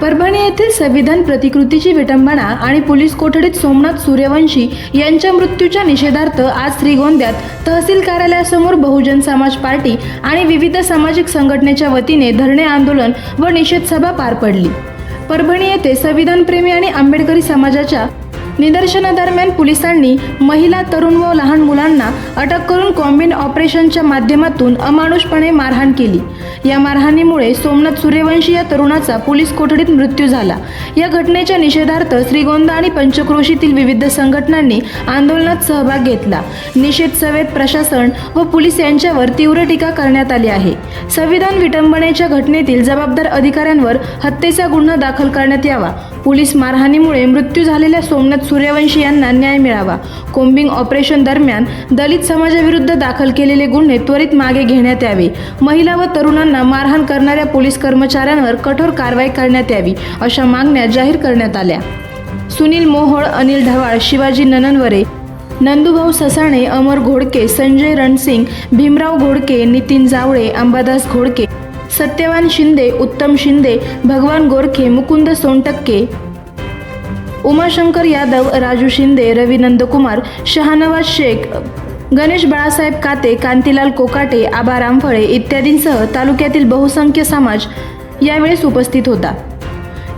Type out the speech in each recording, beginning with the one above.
परभणी येथील संविधान प्रतिकृतीची विटंबना आणि पोलीस कोठडीत सोमनाथ सूर्यवंशी यांच्या मृत्यूच्या निषेधार्थ आज श्रीगोंद्यात तहसील कार्यालयासमोर बहुजन समाज पार्टी आणि विविध सामाजिक संघटनेच्या वतीने धरणे आंदोलन व निषेध सभा पार पडली. परभणी येथे संविधानप्रेमी आणि आंबेडकरी समाजाच्या निदर्शनादरम्यान पोलिसांनी महिला तरुण व लहान मुलांना अटक करून कॉम्बिन ऑपरेशनच्या माध्यमातून अमानुषपणे मारहाण केली. या मारहाणीमुळे सोमनाथ सूर्यवंशी या तरुणाचा पोलीस कोठडीत मृत्यू झाला. या घटनेच्या निषेधार्थ श्रीगोंदा आणि पंचक्रोशीतील विविध संघटनांनी आंदोलनात सहभाग घेतला. निषेध सभेत प्रशासन व पोलीस यांच्यावर तीव्र टीका करण्यात आली आहे. संविधान विटंबनेच्या घटनेतील जबाबदार अधिकाऱ्यांवर हत्येचा गुन्हा दाखल करण्यात यावा. पोलीस मारहाणीमुळे मृत्यू झालेल्या सोमनाथ सूर्यवंशी यांना न्याय मिळावा. कोम्बिंग ऑपरेशन दरम्यान दलित समाजाविरुद्ध दाखल केलेले गुन्हे त्वरित मागे घेण्यात यावे. महिला व तरुणांना मारहाण करणाऱ्या पोलीस कर्मचाऱ्यांवर कठोर कारवाई करण्यात यावी अशा मागण्या जाहीर करण्यात आल्या. सुनील मोहोळ अनिल ढवाळ शिवाजी नननवरे नंदुभाऊ ससाणे अमर घोडके संजय रणसिंग भीमराव घोडके नितीन जावळे अंबादास घोडके सत्यवान शिंदे उत्तम शिंदे भगवान गोरखे मुकुंद सोनटक्के उमाशंकर यादव राजू शिंदे रवी नंदकुमार शहानवाज शेख गणेश बाळासाहेब काते कांतीलाल कोकाटे आबा रामफळे इत्यादींसह तालुक्यातील बहुसंख्य समाज यावेळेस उपस्थित होता.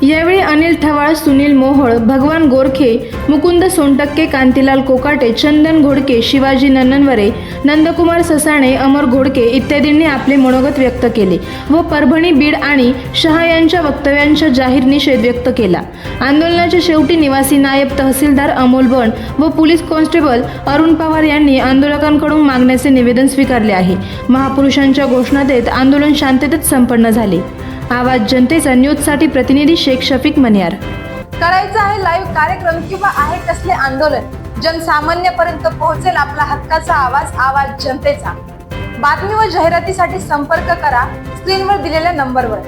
यावेळी अनिल ठवाळ सुनील मोहोळ भगवान गोरखे मुकुंद सोनटक्के कांतीलाल कोकाटे चंदन घोडके शिवाजी नन्ननवरे नंदकुमार ससाणे अमर घोडके इत्यादींनी आपले मनोगत व्यक्त केले व परभणी बीड आणि शहा यांच्या वक्तव्यांचा जाहीर निषेध व्यक्त केला. आंदोलनाच्या शेवटी निवासी नायब तहसीलदार अमोल बण व पोलीस कॉन्स्टेबल अरुण पवार यांनी आंदोलकांकडून मागण्याचे निवेदन स्वीकारले आहे. महापुरुषांच्या घोषणा देत आंदोलन शांततेत संपन्न झाले. आवाज जनतेचा न्यूजसाठी प्रतिनिधी शेख शफीक मनियार. करायचं आहे लाईव्ह कार्यक्रम किंवा आहे कसले आंदोलन? जनसामान्यपर्यंत पोहोचेल आपला हक्काचा आवाज आवाज जनतेचा. बातमी व जाहिरातीसाठी संपर्क करा स्क्रीनवर दिलेल्या नंबरवर.